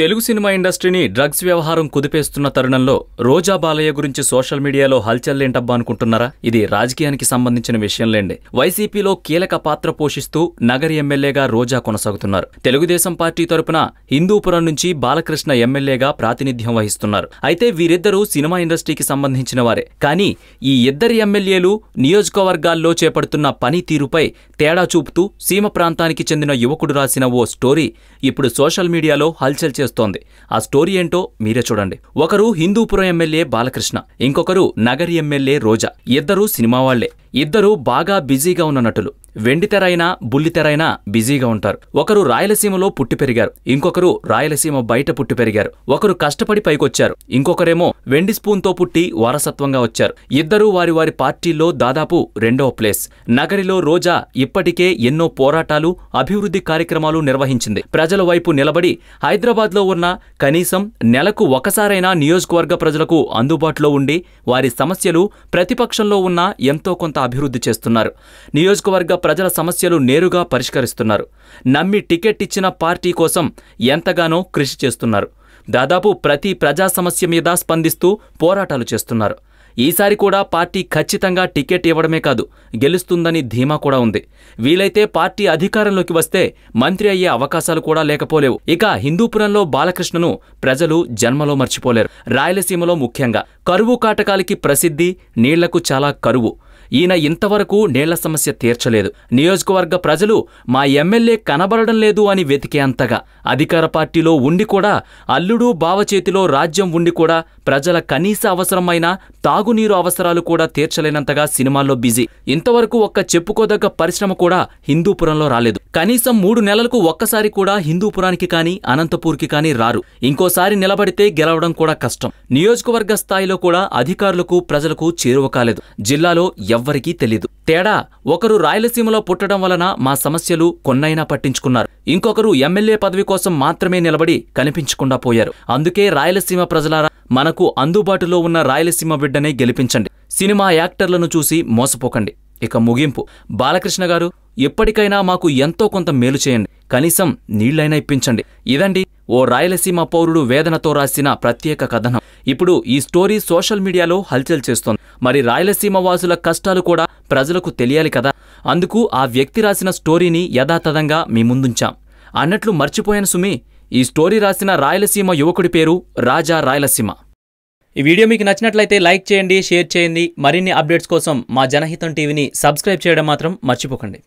Telugu cinema ఇండస్ట్రీని drugs వ్యవహారం కుదిపేస్తున్న తరుణంలో రోజా బాలయ్య గురించి సోషల్ మీడియాలో హల్చల్లేంటబ్బా అనుకుంటున్నారా? ఇది రాజకీయానికి సంబంధించిన విషయంలేండి వైసీపీలో కీలక పాత్ర పోషిస్తూ నగరి ఎమ్మెల్యేగా రోజా కొనసాగుతున్నారు. తెలుగుదేశం పార్టీ తరపున హిందూపురం నుంచి బాలకృష్ణ ఎమ్మెల్యేగా ప్రాతినిధ్యం వహిస్తున్నారు. అయితే వీరిద్దరూ సినిమా ఇండస్ట్రీకి సంబంధించిన వారే. కానీ ఈ ఇద్దరి ఎమ్మెల్యేలు నియోజకవర్గాల్లో చేపడుతున్న పనితీరుపై తేడా చూపుతూ సీమ ప్రాంతానికి చెందిన యువకుడు రాసిన ఓ స్టోరీ ఇప్పుడు సోషల్ మీడియాలో హల్చల్ చేస్తోంది ఆ స్టోరీ ఏంటో మీరే చూడండి. ఒకరు హిందూపురం ఎమ్మెల్యే బాలకృష్ణ ఇంకొకరు నగరి ఎమ్మెల్యే రోజా. ఇద్దరూ సినిమా వాళ్ళే ఇద్దరూ బాగా బిజీగా ఉన్న నటులు. వెండితెరైనా బుల్లితెరైనా బిజీగా ఉంటారు. ఒకరు రాయలసీమలో పుట్టి పెరిగారు. ఇంకొకరు రాయలసీమ బయట పుట్టి పెరిగారు. ఒకరు కష్టపడి పైకొచ్చారు. ఇంకొకరేమో వెండి స్పూన్తో పుట్టి వారసత్వంగా వచ్చారు. ఇద్దరూ వారి వారి పార్టీల్లో దాదాపు రెండవ ప్లేస్. నగరిలో రోజా ఇప్పటికే ఎన్నో పోరాటాలు అభివృద్ధి కార్యక్రమాలు నిర్వహించింది. ప్రజల వైపు నిలబడి హైదరాబాద్లో ఉన్న కనీసం నెలకు ఒకసారైనా నియోజకవర్గ ప్రజలకు అందుబాటులో ఉండి వారి సమస్యలు ప్రతిపక్షంలో ఉన్న ఎంతో కొంత అభివృద్ధి చేస్తున్నారు. నియోజకవర్గ ప్రజల సమస్యలు నేరుగా పరిష్కరిస్తున్నారు. నమ్మి టికెట్ ఇచ్చిన పార్టీ కోసం ఎంతగానో కృషి చేస్తున్నారు. దాదాపు ప్రతి ప్రజా సమస్య మీద స్పందిస్తూ పోరాటాలు చేస్తున్నారు. ఈసారి కూడా పార్టీ ఖచ్చితంగా టికెట్ ఇవ్వడమే కాదు గెలుస్తుందని ధీమా కూడా ఉంది. వీలైతే పార్టీ అధికారంలోకి వస్తే మంత్రి అయ్యే అవకాశాలు కూడా లేకపోలేవు. ఇక హిందూపురంలో బాలకృష్ణను ప్రజలు జన్మలో మర్చిపోలేరు. రాయలసీమలో ముఖ్యంగా కరువు కాటకాలకి ప్రసిద్ధి నీళ్ళకు చాలా కరువు. ఈయన ఇంతవరకు నీళ్ళ సమస్య తీర్చలేదు. నియోజకవర్గ ప్రజలు మా ఎమ్మెల్యే కనబడడం లేదు అని వెతికే అంతగా. అధికార పార్టీలో ఉండి కూడా అల్లుడు బావచేతిలో రాజ్యం ఉండి కూడా ప్రజల కనీస అవసరమైన తాగునీరు అవసరాలు కూడా తీర్చలేనంతగా సినిమాల్లో బిజీ. ఇంతవరకు ఒక్క చెప్పుకోదగ్గ పరిశ్రమ కూడా హిందూపురంలో రాలేదు. కనీసం మూడు నెలలకు ఒక్కసారి కూడా హిందూపురానికి కానీ అనంతపూర్కి కానీ రారు. ఇంకోసారి నిలబడితే గెలవడం కూడా కష్టం. నియోజకవర్గ స్థాయిలో కూడా అధికారులకు ప్రజలకు చేరువ కాలేదు. జిల్లాలో ఎవ్వరికీ తెలీదు. తేడా ఒకరు రాయలసీమలో పుట్టడం వలన మా సమస్యలు కొన్నైనా పట్టించుకున్నారు. ఇంకొకరు ఎమ్మెల్యే పదవి కోసం మాత్రమే నిలబడి కనిపించకుండా పోయారు. అందుకే రాయలసీమ ప్రజలారా మనకు అందుబాటులో ఉన్న రాయలసీమ బిడ్డనే గెలిపించండి. సినిమా యాక్టర్లను చూసి మోసపోకండి. ఇక ముగింపు. బాలకృష్ణ గారు ఎప్పటికైనా మాకు ఎంతో కొంత మేలు చేయండి. కనీసం నీళ్ళైనా ఇప్పించండి. ఇదండి ఓ రాయలసీమ పౌరుడు వేదనతో రాసిన ప్రత్యేక కథనం. ఇప్పుడు ఈ స్టోరీ సోషల్ మీడియాలో హల్చల్ చేస్తోంది. మరి రాయలసీమ వాసుల కష్టాలు కూడా ప్రజలకు తెలియాలి కదా. అందుకు ఆ వ్యక్తి రాసిన స్టోరీని యథాతథంగా మీ ముందుంచాం. అన్నట్లు మర్చిపోయాను సుమి ఈ స్టోరీ రాసిన రాయలసీమ యువకుడి పేరు రాజా రాయలసీమ. ఈ వీడియో మీకు నచ్చినట్లయితే లైక్ చేయండి షేర్ చేయండి. మరిన్ని అప్డేట్స్ కోసం మా జనహితం టీవీని సబ్స్క్రైబ్ చేయడం మాత్రం మర్చిపోకండి.